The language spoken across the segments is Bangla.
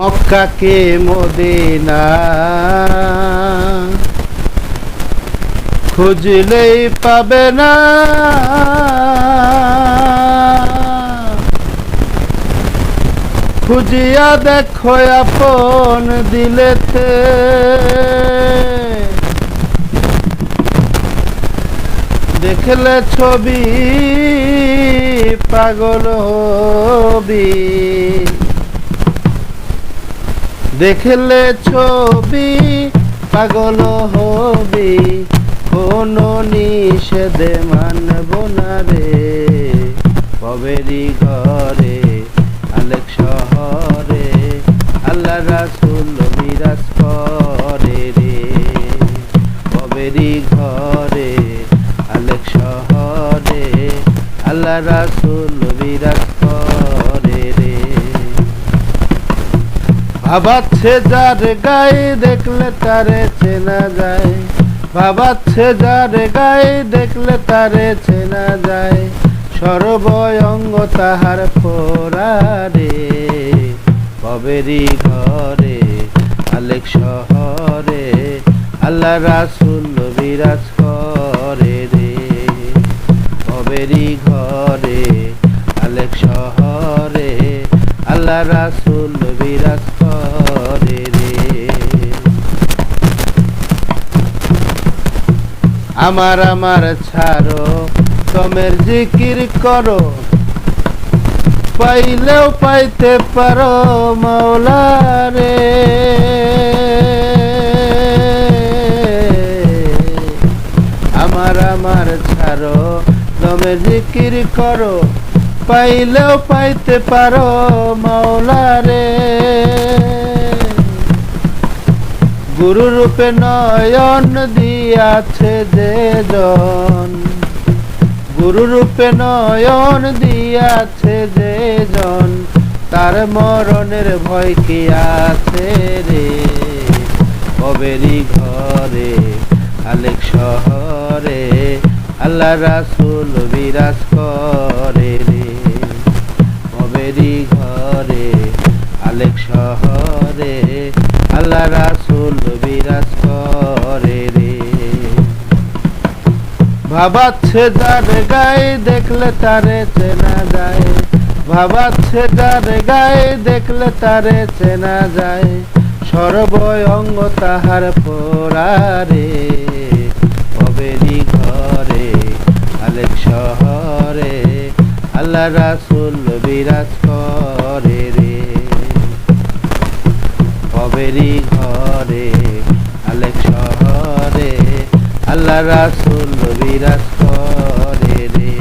মক্কাকে মদিনা। খুঁজলেই পাবে না। খুঁজিয়া দেখো আপন দিলেতে। দেখলে ছবি পাগল হবি। দেখলে ছবি পাগল হবি, কোনো নিষেধে মানব না রে। কবেরি ঘরে, আলেক শহরে, আল্লাহ রাসুল বিরাজ করে রে। কবেরি ঘরে, আলেক শহরে, আল্লাহ রাসুল বিরাজ ভাবাচ্ছে যার গায়ে দেখলে তারে চেনা যায়। ভাবাচ্ছে যার গায়ে দেখলে তারে চেনা যায়। সর্বঙ্গ তাহার ফোরারে কবেরি ঘরে আলেক শহরে, আল্লাহ রাসুল বিরাজ করে রে। কবেরি ঘরে আলেক শহরে, আল্লাহ রাসুল আমার আমার ছাড়ো তমের জিকির করো। পাইলেও পাইতে পারো মাওলা রে আমার আমার ছাড়ো তমে জিকির করো। পাইলেও পাইতে পারো মাওলা রে গুরু রূপে নয়ন দিয়াছে যে জন গুরু রূপে নয়ন দিয়াছে যে জন তার মরণের ভয় কি আছে রে? কবেরি ঘরে আলেক শহরে, আল্লাহ রাসুল বিরাজ করে রে। কবেরি ঘরে আলেক শহরে, আল্লাহ রাসুল ভাবাচ্ছে যার গায়ে দেখলে তারে চেনা যায়। ভাবাচ্ছে যার গায়ে দেখলে তারে চেনা যায়। সর্বঙ্গ তাহার পোড়ারে কবেরি ঘরে আলেক শহরে, আল্লাহ রাসুল বিরাজ করে রে। কবেরি ঘরে আলেক শহরে আল্লাহ রাসুল বিরাজ করে রে।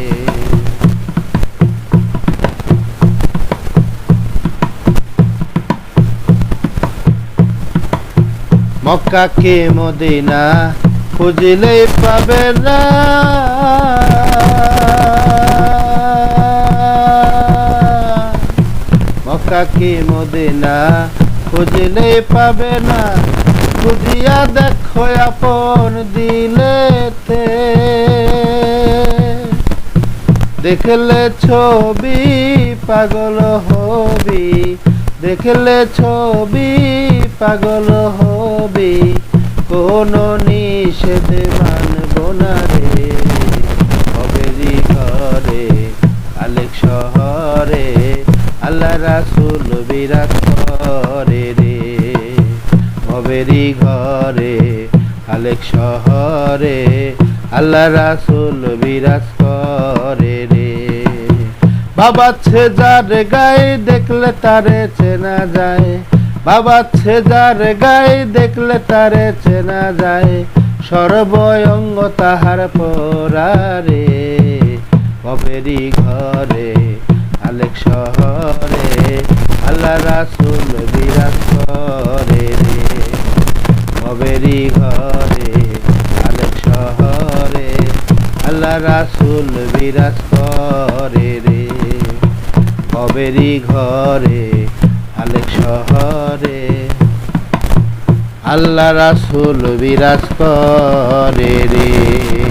মক্কাকে মদিনা খুঁজলেই পাবে না। মক্কাকে মদিনা খুঁজলেই পাবে না। খুঁজিয়া দেখো আপন দিলেতে। দেখলে ছবি পাগল হবি, দেখলে ছবি পাগল হবি, কোন নিষেধ মানব না রে। কবেরি ঘরে, আলেক শহরে, আল্লাহ রাসুল বিরাজ করে রে। কবেরি ঘরে আলেক শহরে, আল্লাহ রাসুল বিরাজ করে রে। বাবাচ্ছে যার গায়ে দেখলে তারে চেনা যায় বাবাচ্ছে যার গায়ে দেখলে তারে চেনা যায় সর্বঙ্গ তাহার পরারে। কবেরি ঘরে আলেক শহরে, আল্লাহ রাসুল রাসুল বিরাজ করে রে। কবেরি ঘরে আলেক শহরে। আল্লাহ রাসুল বিরাজ করে রে।